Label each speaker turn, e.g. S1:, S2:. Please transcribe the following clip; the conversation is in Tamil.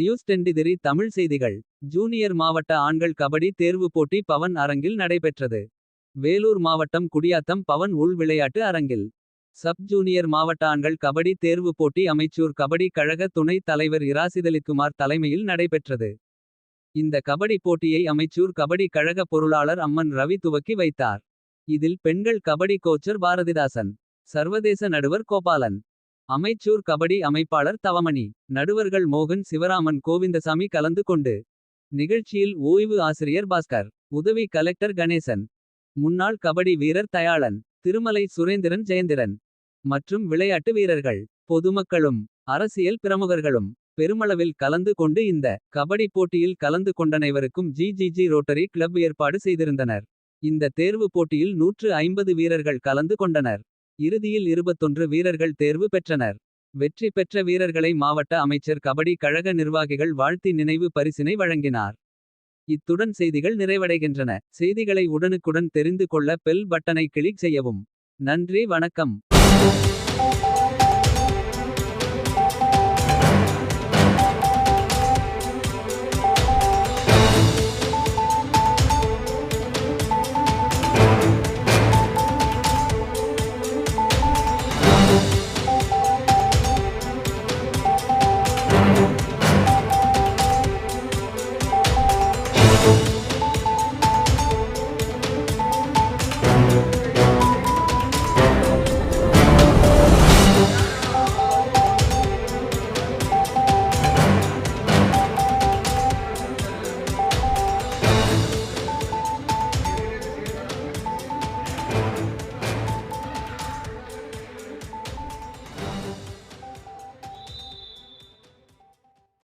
S1: நியூஸ் டெண்டிதிரி தமிழ் செய்திகள் ஜூனியர் மாவட்ட ஆண்கள் கபடி தேர்வுப் போட்டி பவன் அரங்கில் நடைபெற்றது. வேலூர் மாவட்டம் குடியாத்தம் பவன் உள் விளையாட்டு அரங்கில். சப் ஜூனியர் மாவட்ட ஆண்கள் கபடி தேர்வுப் போட்டி அமைச்சூர் கபடி கழக துணைத் தலைவர் இராசிதலிக்குமார் தலைமையில் நடைபெற்றது. இந்த கபடி போட்டியை அமைச்சூர் கபடி கழக பொருளாளர் அம்மன் ரவி துவக்கி வைத்தார். இதில் பெண்கள் கபடி கோச்சர் பாரதிதாசன். சர்வதேச நடுவர் கோபாலன். அமைச்சூர் கபடி அமைப்பாளர் தவமணி. நடுவர்கள் மோகன் சிவராமன் கோவிந்தசாமி கலந்து கொண்டு. நிகழ்ச்சியில் ஓய்வு ஆசிரியர் பாஸ்கர். உதவி கலெக்டர் கணேசன். முன்னாள் கபடி வீரர் தயாளன். திருமலை சுரேந்திரன் ஜெயந்திரன். மற்றும் விளையாட்டு வீரர்கள். பொதுமக்களும் அரசியல் பிரமுகர்களும். பெருமளவில் கலந்து கொண்டு இந்த கபடி போட்டியில் கலந்து கொண்டனைவருக்கும் ஜிஜிஜி ரோட்டரி கிளப் ஏற்பாடு செய்திருந்தனர். இந்த தேர்வு போட்டியில் நூற்று ஐம்பது வீரர்கள் கலந்து கொண்டனர். இறுதியில் 21 வீரர்கள் தேர்வு பெற்றனர். வெற்றி பெற்ற வீரர்களை மாவட்ட அமைச்சர் கபடி கழக நிர்வாகிகள் வாழ்த்தி நினைவு பரிசினை வழங்கினார். இத்துடன் செய்திகள் நிறைவடைகின்றன. செய்திகளை உடனுக்குடன் தெரிந்து கொள்ள பெல் பட்டனை கிளிக் செய்யவும். நன்றி வணக்கம்.